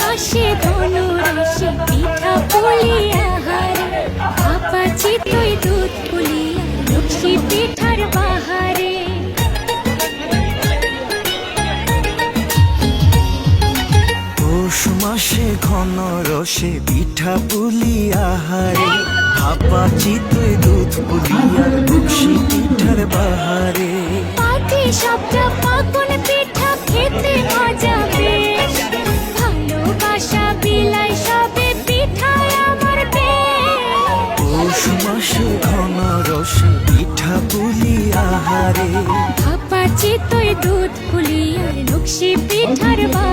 মাসে ধনু পিঠা পুলিয়া হারে। আপাচি তুই দুধ পুলিয়া লক্ষ্মী পিঠার বাহারে। মাসে ঘন রসে পিঠা হারে। আপাচি তুই দুধ পুলিয়া লক্ষ্মী পিঠার বাহারে। পাটি শব্দ পাকুন রস ঘন রসে পিঠা পুলি আহারে আপা চিতই দুধ পুলিয়ার লক্ষ্মী পিঠার বাহারে